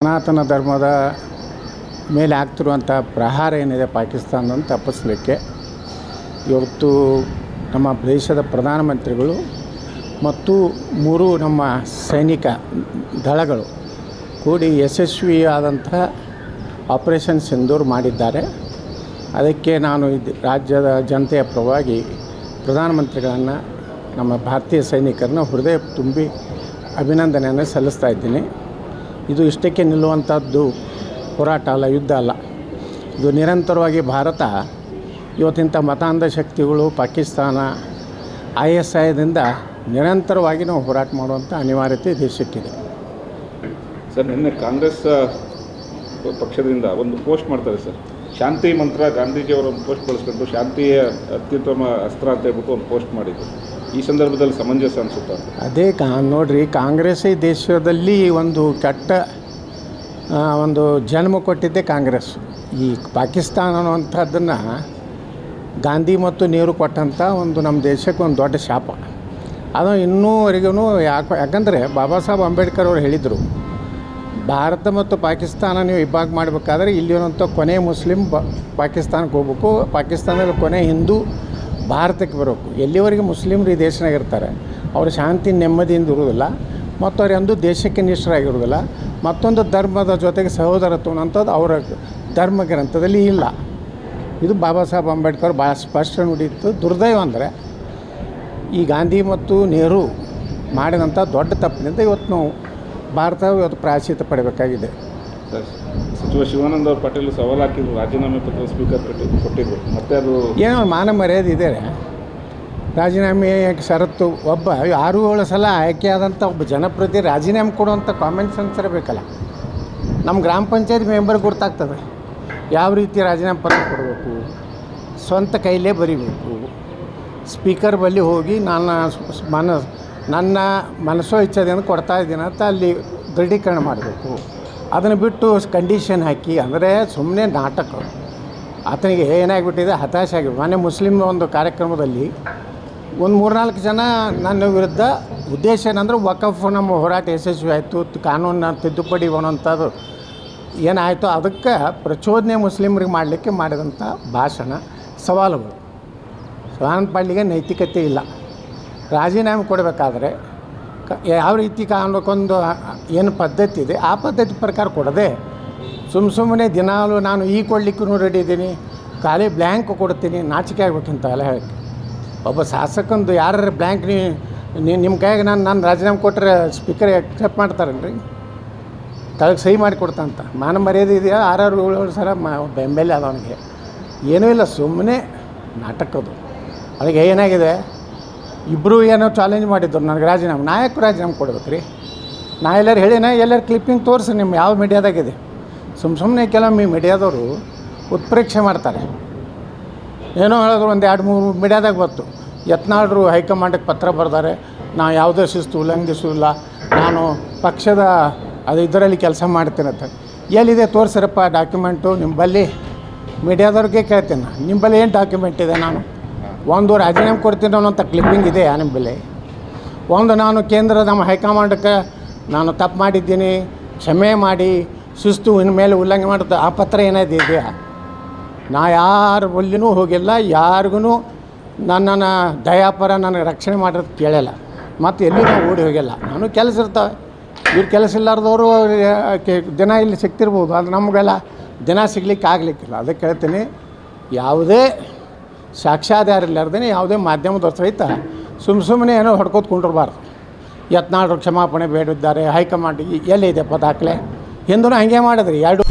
ಸನಾತನ ಧರ್ಮದ ಮೇಲೆ ಆಗ್ತಿರುವಂಥ ಪ್ರಹಾರ ಏನಿದೆ ಪಾಕಿಸ್ತಾನವನ್ನು ತಪ್ಪಿಸಲಿಕ್ಕೆ, ಇವತ್ತು ನಮ್ಮ ದೇಶದ ಪ್ರಧಾನಮಂತ್ರಿಗಳು ಮತ್ತು ಮೂರು ನಮ್ಮ ಸೈನಿಕ ದಳಗಳು ಕೂಡಿ ಯಶಸ್ವಿಯಾದಂಥ ಆಪರೇಷನ್ ಸಿಂಧೂರ್ ಮಾಡಿದ್ದಾರೆ. ಅದಕ್ಕೆ ನಾನು ಇದು ರಾಜ್ಯದ ಜನತೆಯ ಪರವಾಗಿ ಪ್ರಧಾನಮಂತ್ರಿಗಳನ್ನು, ನಮ್ಮ ಭಾರತೀಯ ಸೈನಿಕರನ್ನ ಹೃದಯ ತುಂಬಿ ಅಭಿನಂದನೆಯನ್ನು ಸಲ್ಲಿಸ್ತಾ ಇದ್ದೀನಿ. ಇದು ಇಷ್ಟಕ್ಕೆ ನಿಲ್ಲುವಂಥದ್ದು ಹೋರಾಟ ಅಲ್ಲ, ಯುದ್ಧ ಅಲ್ಲ. ಇದು ನಿರಂತರವಾಗಿ ಭಾರತ, ಇವತ್ತಿಂಥ ಮತಾಂಧ ಶಕ್ತಿಗಳು, ಪಾಕಿಸ್ತಾನ ಐ ಎಸ್ ಐದಿಂದ ನಿರಂತರವಾಗಿ ನಾವು ಹೋರಾಟ ಮಾಡುವಂಥ ಅನಿವಾರ್ಯತೆ ದೇಶಕ್ಕಿದೆ ಸರ್, ನಿನ್ನೆ ಕಾಂಗ್ರೆಸ್ ಪಕ್ಷದಿಂದ ಒಂದು ಪೋಸ್ಟ್ ಮಾಡ್ತಾರೆ ಸರ್. ಶಾಂತಿ ಮಂತ್ರ ಗಾಂಧೀಜಿಯವರ ಒಂದು ಪೋಸ್ಟ್ ಬಳಸ್ಕೊಂಡು, ಶಾಂತಿಯ ಅತ್ಯುತ್ತಮ ಅಸ್ತ್ರ ಅಂತ ಹೇಳ್ಬಿಟ್ಟು ಒಂದು ಪೋಸ್ಟ್ ಮಾಡಿದ್ರು. ಈ ಸಂದರ್ಭದಲ್ಲಿ ಸಮಂಜಸ ಅನಿಸುತ್ತೆ? ಅದೇ ಕಾ, ನೋಡ್ರಿ, ಕಾಂಗ್ರೆಸ್ ಈ ದೇಶದಲ್ಲಿ ಒಂದು ಕೆಟ್ಟ ಒಂದು ಜನ್ಮ ಕೊಟ್ಟಿದ್ದೆ ಕಾಂಗ್ರೆಸ್. ಈ ಪಾಕಿಸ್ತಾನ ಅನ್ನುವಂಥದ್ದನ್ನು ಗಾಂಧಿ ಮತ್ತು ನೆಹರು ಕೊಟ್ಟಂಥ ಒಂದು ನಮ್ಮ ದೇಶಕ್ಕೆ ಒಂದು ದೊಡ್ಡ ಶಾಪ. ಅದು ಇನ್ನೂವರೆಗೂ ಯಾಕೆ, ಯಾಕಂದರೆ ಬಾಬಾ ಸಾಹೇಬ್ ಅಂಬೇಡ್ಕರ್ ಅವರು ಹೇಳಿದರು, ಭಾರತ ಮತ್ತು ಪಾಕಿಸ್ತಾನ ನೀವು ಇಬ್ಬಾಗ ಮಾಡಬೇಕಾದ್ರೆ ಇಲ್ಲಿರುವಂಥ ಕೊನೆ ಮುಸ್ಲಿಂ ಪಾಕಿಸ್ತಾನಕ್ಕೆ ಹೋಗ್ಬೇಕು. ಪಾಕಿಸ್ತಾನದಲ್ಲಿ ಕೊನೆ ಹಿಂದೂ ಭಾರತಕ್ಕೆ ಬರಬೇಕು ಎಲ್ಲಿವರೆಗೆ ಮುಸ್ಲಿಮ್ರು ಈ ದೇಶನಾಗ ಇರ್ತಾರೆ? ಅವರು ಶಾಂತಿ ನೆಮ್ಮದಿಯಿಂದ ಇರುವುದಿಲ್ಲ. ಮತ್ತು ಅವ್ರು ಎಂದೂ ದೇಶಕ್ಕೆ ನಿಷ್ಠರಾಗಿರುವುದಿಲ್ಲ. ಮತ್ತೊಂದು ಧರ್ಮದ ಜೊತೆಗೆ ಸಹೋದರತ್ವ ಅಂಥದ್ದು ಅವರ ಧರ್ಮ ಗ್ರಂಥದಲ್ಲಿ ಇಲ್ಲ. ಇದು ಬಾಬಾ ಸಾಹೇಬ್ ಅಂಬೇಡ್ಕರ್ ಭಾಳ ಸ್ಪಷ್ಟ ನುಡಿಯಿತ್ತು ದುರ್ದೈವ ಅಂದರೆ ಈ ಗಾಂಧಿ ಮತ್ತು ನೆಹರು ಮಾಡಿದಂಥ ದೊಡ್ಡ ತಪ್ಪಿನಿಂದ ಇವತ್ತು ನಾವು ಭಾರತ ಇವತ್ತು ಪ್ರಾಚೀತ ಪಡಬೇಕಾಗಿದೆ. ಸಚಿವ ಶಿವಾನಂದ ಅವ್ರ ಪಾಟೀಲ್ ಸವಾಲು ಹಾಕಿದ್ರು, ರಾಜೀನಾಮೆ ಪತ್ರ ಸ್ಪೀಕರ್ ಕೊಟ್ಟಿ ಕೊಟ್ಟಿದ್ರು. ಮತ್ತೆ ಅದು ಏನೋ ಮಾನ ಮರ್ಯಾದೆ ಇದೆ. ರಾಜೀನಾಮೆ ಷರತ್ತು ಒಬ್ಬ ಆರು ಏಳು ಸಲ ಆಯ್ಕೆಯಾದಂಥ ಒಬ್ಬ ಜನಪ್ರತಿ ರಾಜೀನಾಮೆ ಕೊಡುವಂಥ ಕಾಮನ್ ಸೆನ್ಸ್ ಇರಬೇಕಲ್ಲ. ನಮ್ಮ ಗ್ರಾಮ ಪಂಚಾಯತ್ ಮೆಂಬರ್ ಗೊತ್ತಾಗ್ತದೆ. ಯಾವ ರೀತಿ ರಾಜೀನಾಮೆ ಪತ್ರ ಕೊಡಬೇಕು? ಸ್ವಂತ ಕೈಲೇ ಬರಿಬೇಕು. ಸ್ಪೀಕರ್ ಬಳಿ ಹೋಗಿ ನನ್ನ ಮನ ನನ್ನ ಮನಸ್ಸೋ ಇಚ್ಛೆದಿಂದ ಕೊಡ್ತಾ ಇದ್ದೀನಿ ಅಂತ ಅಲ್ಲಿ ದೃಢೀಕರಣ ಮಾಡಬೇಕು. ಅದನ್ನು ಬಿಟ್ಟು ಕಂಡೀಷನ್ ಹಾಕಿ, ಅಂದರೆ ಸುಮ್ಮನೆ ನಾಟಕ. ಆತನಿಗೆ ಏನಾಗಿಬಿಟ್ಟಿದೆ ಹತಾಶೆ ಆಗಿ ಮೊನ್ನೆ ಮುಸ್ಲಿಮ್ ಒಂದು ಕಾರ್ಯಕ್ರಮದಲ್ಲಿ ಒಂದು ಮೂರ್ನಾಲ್ಕು ಜನ ನನ್ನ ವಿರುದ್ಧ ಉದ್ದೇಶ ಏನಂದ್ರೆ ವಕಫ್ ನಮ್ಮ ಹೋರಾಟ ಯಶಸ್ವಿ ಆಯಿತು ಕಾನೂನ ತಿದ್ದುಪಡಿ ಅನ್ನೋಂಥದ್ದು ಏನಾಯಿತು, ಅದಕ್ಕೆ ಪ್ರಚೋದನೆ ಮುಸ್ಲಿಮರಿಗೆ ಮಾಡಲಿಕ್ಕೆ ಮಾಡಿದಂಥ ಭಾಷಣ ಸವಾಲುಗಳು. ಸ್ವಾನ್ ಪಾಡಿಗೆ ನೈತಿಕತೆ ಇಲ್ಲ. ರಾಜೀನಾಮೆ ಕೊಡಬೇಕಾದ್ರೆ ಯಾವ ರೀತಿ ಕಾನೂನಕ್ಕೊಂದು ಏನು ಪದ್ಧತಿ ಇದೆ, ಆ ಪದ್ಧತಿ ಪ್ರಕಾರ ಕೊಡದೆ ಸುಮ್ಮ ಸುಮ್ಮನೆ ದಿನಾಲು ನಾನು ಈ ಕೊಡ್ಲಿಕ್ಕೂ ರೆಡಿ ಇದ್ದೀನಿ, ಖಾಲಿ ಬ್ಲ್ಯಾಂಕ್ ಕೊಡ್ತೀನಿ, ನಾಚಿಕೆ ಆಗ್ಬೇಕಂತ ಎಲ್ಲ ಹೇಳಿ. ಒಬ್ಬ ಶಾಸಕಂದು ಯಾರ ಬ್ಲ್ಯಾಂಕ್ ನಿಮ್ಮ ಕೈಯಾಗ ನಾನು ನಾನು ರಾಜೀನಾಮೆ ಕೊಟ್ಟರೆ ಸ್ಪೀಕರ್ ಅಕ್ಸೆಪ್ಟ್ ಮಾಡ್ತಾರಲ್ರಿ ತಳಗೆ ಸಹಿ ಮಾಡಿ ಕೊಡ್ತಂತ ಮಾನ ಮರ್ಯಾದೆ ಇದೆಯಾ? ಆರಾರು ಏಳು ಸಲ ಮಾ ಬೆಂಬಲ ಅದ ಅವನಿಗೆ. ಏನೂ ಇಲ್ಲ ಸುಮ್ಮನೆ ನಾಟಕದು ಅವನಿಗೆ ಏನಾಗಿದೆ? ಇಬ್ಬರು ಏನೋ ಚಾಲೆಂಜ್ ಮಾಡಿದ್ರು. ನನಗೆ ರಾಜೀನಾಮೆ ನಾಯಕ ರಾಜೀನಾಮೆ ಕೊಡ್ಬೇಕು ರೀ ನಾ ಎಲ್ಲರೂ ಹೇಳಿನ ಎಲ್ಲರೂ ಕ್ಲಿಪ್ಪಿಂಗ್ ತೋರಿಸಿ ನಿಮ್ಮ ಯಾವ ಮೀಡಿಯಾದಾಗಿದೆ ಸುಮ್ಮ ಸುಮ್ಮನೆ ಕೆಲವೊಮ್ಮೆ ಮೀಡಿಯಾದವರು ಉತ್ಪ್ರೇಕ್ಷೆ ಮಾಡ್ತಾರೆ. ಏನೋ ಹೇಳಿದ್ರು ಒಂದು ಎರಡು ಮೂರು ಮೀಡಿಯಾದಾಗ ಬಂತು ಯತ್ನಾಳರು ಹೈಕಮಾಂಡಿಗೆ ಪತ್ರ ಬರ್ದಾರೆ. ನಾ ಯಾವುದೇ ಶಿಸ್ತು ಉಲ್ಲಂಘಿಸಿಲ್ಲ ನಾನು ಪಕ್ಷದ ಅದು ಇದರಲ್ಲಿ ಕೆಲಸ ಮಾಡ್ತೀನಂತ ಎಲ್ಲಿದೆ ತೋರಿಸ್ರಪ್ಪ ಡಾಕ್ಯುಮೆಂಟು ನಿಂಬಲ್ಲಿ ಮೀಡಿಯಾದವ್ರಿಗೆ ಕೇಳ್ತೀನಿ. ನಾನು ನಿಂಬಲ್ಲಿ ಏನು ಡಾಕ್ಯುಮೆಂಟ್ ಇದೆ ನಾನು? ಒಂದು ರಾಜೀನಾಮೆ ಕೊಡ್ತೀನಿ ಅನ್ನೋಂಥ ಕ್ಲಿಪ್ಪಿಂಗ್ ಇದೆ ನಿಂಬಲ್ಲಿ ಒಂದು ನಾನು ಕೇಂದ್ರ ನಮ್ಮ ಹೈಕಮಾಂಡಕ್ಕೆ ನಾನು ತಪ್ಪು ಮಾಡಿದ್ದೀನಿ, ಕ್ಷಮೆ ಮಾಡಿ, ಶಿಸ್ತು ಇನ್ಮೇಲೆ ಉಲ್ಲಂಘನೆ ಮಾಡುತ್ತೆ ಆ ಪತ್ರ ಏನಾದ್ರು ಇದೆಯಾ? ನಾ ಯಾರ ಬಲ್ಲಿನೂ ಹೋಗಿಲ್ಲ, ಯಾರಿಗೂ ನನ್ನನ್ನು ದಯಾಪರ ನನಗೆ ರಕ್ಷಣೆ ಮಾಡಿರೋದು ಕೇಳಲ್ಲ. ಮತ್ತು ಎಲ್ಲಿ ನಾವು ಓಡಿ ಹೋಗಿಲ್ಲ. ನಾನು ಕೆಲಸ ಇರ್ತವೆ. ಇವ್ರು ಕೆಲಸ ಇಲ್ಲಾರ್ದವರು ದಿನ ಇಲ್ಲಿ ಸಿಗ್ತಿರ್ಬೋದು. ಅದು ನಮಗೆಲ್ಲ ದಿನ ಸಿಗ್ಲಿಕ್ಕೆ ಆಗಲಿಕ್ಕಿಲ್ಲ. ಅದಕ್ಕೆ ಹೇಳ್ತೀನಿ, ಯಾವುದೇ ಸಾಕ್ಷ್ಯಾಧಾರ ಇಲ್ಲಾರ್ದೇ ಯಾವುದೇ ಮಾಧ್ಯಮದ ಸಹಿತ ಸುಮ್ಮ ಸುಮ್ಮನೆ ಏನೋ ಹೊಡ್ಕೋತ ಕುಂಡಿರಬಾರ್ದು. ಯತ್ನಾಳರು ಕ್ಷಮಾಪಣೆ ಬೇಡಿದ್ದಾರೆ, ಹೈಕಮಾಂಡ್ ಎಲ್ಲಿದೆ ದಾಖಲೆ ಹಿಂದೂ ಹಂಗೆ ಮಾಡಿದ್ರಿ, ಎರಡು